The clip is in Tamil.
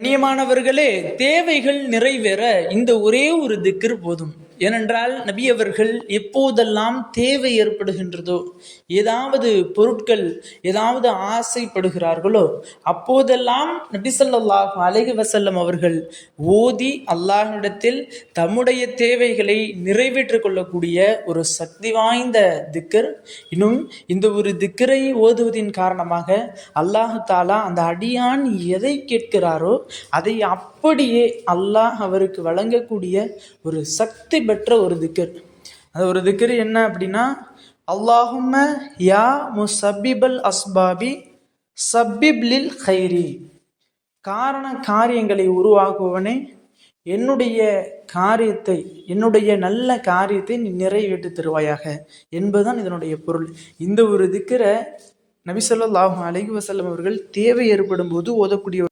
கண்ணியமானவர்களே தேவைகள் நிறைவேற இந்த ஒரே ஒரு திக்கர் போதும். ஏனென்றால் நபி அவர்கள் எப்போதெல்லாம் தேவை ஏற்படுகின்றதோ ஏதாவது பொருட்கள் ஏதாவது ஆசைப்படுகிறார்களோ அப்போதெல்லாம் நபி சொல்லாஹ் அலஹி வசல்லம் அவர்கள் ஓதி அல்லாஹிடத்தில் தம்முடைய தேவைகளை நிறைவேற்றிக் கொள்ளக்கூடிய ஒரு சக்தி வாய்ந்த திக்கர். இன்னும் இந்த ஒரு திக்கரை ஓதுவதின் காரணமாக அல்லாஹு தாலா அந்த அடியான் எதை கேட்கிறாரோ அதை அப்படியே அல்லாஹ் அவருக்கு வழங்கக்கூடிய ஒரு சக்தி பெற்ற ஒரு திக்கர். அது ஒரு திக்கர் என்ன அப்படின்னா அல்லாஹும்ம யா முசபிபல் அஸ்பாபி சபிப்லில் ஹைரி காரண காரியங்களை உருவாக்குவனே என்னுடைய காரியத்தை என்னுடைய நல்ல காரியத்தை நீ நிறைவேற்றி தருவாயாக என்பதுதான் இதனுடைய பொருள். இந்த ஒரு திக்கரை நபி ஸல்லல்லாஹு வசல்லம் அவர்கள் தேவை ஏற்படும் போது ஓதக்கூடிய